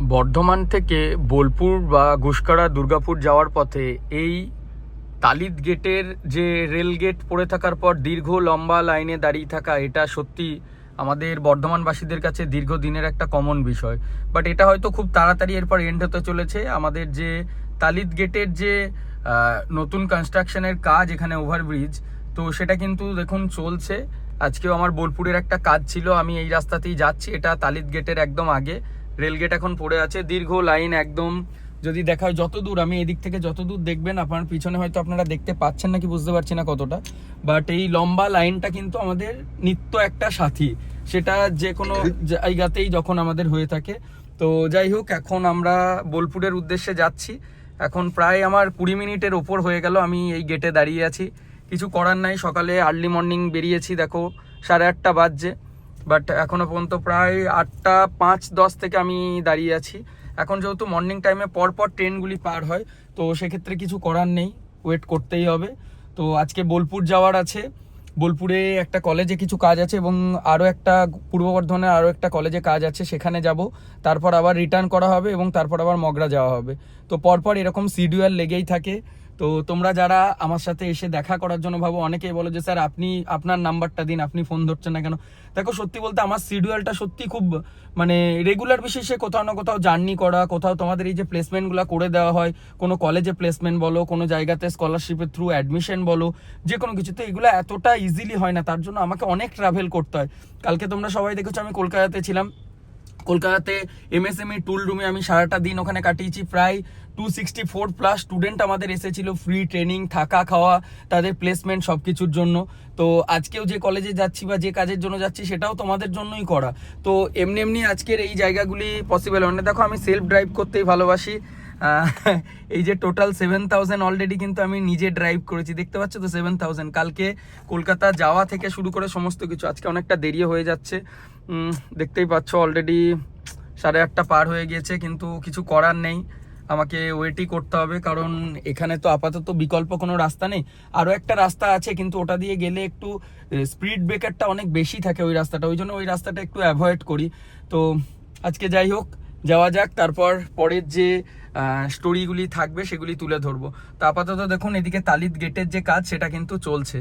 বর্ধমান থেকে বোলপুর বা গুসকারা দুর্গাপুর যাওয়ার পথে এই তালিদ গেটের যে রেল গেট পড়ে থাকার পর দীর্ঘ লম্বা লাইনে দাঁড়িয়ে থাকা, এটা সত্যি আমাদের বর্ধমানবাসীদের কাছে দীর্ঘদিনের একটা কমন বিষয়। বাট এটা হয়তো খুব তাড়াতাড়ি এরপর এন্ড হতে চলেছে। আমাদের যে তালিদ গেটের যে নতুন কনস্ট্রাকশনের কাজ এখানে ওভারব্রিজ তো সেটা কিন্তু দেখুন চলছে। আজকেও আমার বোলপুরের একটা কাজ ছিল, আমি এই রাস্তাতেই যাচ্ছি। এটা তালিদ গেটের একদম আগে। রেল গেট এখন পড়ে আছে, দীর্ঘ লাইন একদম। যদি দেখা হয় যত দূর আমি এদিক থেকে যত দূর দেখবেন, আপনার পিছনে হয়তো আপনারা দেখতে পাচ্ছেন নাকি বুঝতে পারছি না কতটা। বাট এই লম্বা লাইনটা কিন্তু আমাদের নিত্য একটা সাথী। সেটা যে কোনো জায়গাতেই যখন আমাদের হয়ে থাকে। তো যাই হোক, এখন আমরা বোলপুরের উদ্দেশ্যে যাচ্ছি। এখন প্রায় আমার কুড়ি মিনিটের ওপর হয়ে গেল, আমি এই গেটে দাঁড়িয়ে আছি। কিছু করার নাই, সকালে আর্লি মর্নিং বেরিয়েছি, দেখো, সাড়ে আটটা বাজছে। বাট এখনও পর্যন্ত প্রায় আটটা পাঁচ, দশ থেকে আমি দাঁড়িয়ে আছি। এখন যেহেতু মর্নিং টাইমে পরপর ট্রেনগুলি পার হয়, তো সেক্ষেত্রে কিছু করার নেই ওয়েট করতেই হবে। তো আজকে বোলপুর যাওয়ার আছে। বোলপুরে একটা কলেজে কিছু কাজ আছে এবং আরও একটা পূর্ব বর্ধমানের আরও একটা কলেজে কাজ আছে, সেখানে যাব। তারপর আবার রিটার্ন করা হবে এবং তারপর আবার মগরা যাওয়া হবে। তো পরপর এরকম শিডিউল লেগেই থাকে। তো তোমরা যারা আমার সাথে এসে দেখা করার জন্য ভাবো, অনেকেই বলো যে, স্যার, আপনি, আপনার নাম্বারটা দিন, আপনি ফোন ধরছেন না কেন? দেখো, সত্যি বলতে আমার শিডিউলটা সত্যি খুব মানে রেগুলার বিশেষে কোথাও না কোথাও জার্নি করা, কোথাও তোমাদের এই যে প্লেসমেন্টগুলো করে দেওয়া হয়, কোনো কলেজে প্লেসমেন্ট বলো, কোনো জায়গাতে স্কলারশিপের থ্রু অ্যাডমিশন বলো যে কোনো কিছুতে, এগুলো এতটা ইজিলি হয় না, তার জন্য আমাকে অনেক ট্রাভেল করতে হয়। কালকে তোমরা সবাই দেখেছ, আমি কলকাতাতে ছিলাম। কলকাতাতে এমএসএমই টুল রুমে আমি সারাটা দিন ওখানে কাটিয়েছি। প্রায় two sixty four plus student আমাদের এসেছিল। ফ্রি ট্রেনিং থাকা, খাওয়া, তাদের প্লেসমেন্ট সব কিছুর জন্য। তো আজকেও যে কলেজে যাচ্ছি বা যে কাজের জন্য যাচ্ছি, সেটাও তোমাদের জন্যই করা। তো এমনি এমনি আজকের এই জায়গাগুলি পসিবল না। দেখো, আমি সেলফ ড্রাইভ করতেই ভালোবাসি। এই যে টোটাল সেভেন থাউজেন্ড অলরেডি কিন্তু আমি নিজে ড্রাইভ করেছি। দেখতে পাচ্ছ তো সেভেন থাউজেন্ড কালকে কলকাতা যাওয়া থেকে শুরু করে সমস্ত কিছু। আজকে অনেকটা দেরি হয়ে যাচ্ছে। দেখতেই পাচ্ছ অলরেডি সাড়ে আটটা পার হয়ে গিয়েছে, কিন্তু কিছু করার নেই। আমাকে ওয়েটই করতে হবে, কারণ এখানে তো আপাতত বিকল্প কোনো রাস্তা নেই। আরও একটা রাস্তা আছে, কিন্তু ওটা দিয়ে গেলে একটু স্পিড ব্রেকারটা অনেক বেশি থাকে ওই রাস্তাটা। ওই জন্য ওই রাস্তাটা একটু অ্যাভয়েড করি। তো আজকে যাই হোক যাওয়া যাক, তারপর পরের যে স্টোরিগুলি থাকবে সেগুলি তুলে ধরবো। তো আপাতত দেখুন, এদিকে তালিদ গেটের যে কাজ, সেটা কিন্তু চলছে।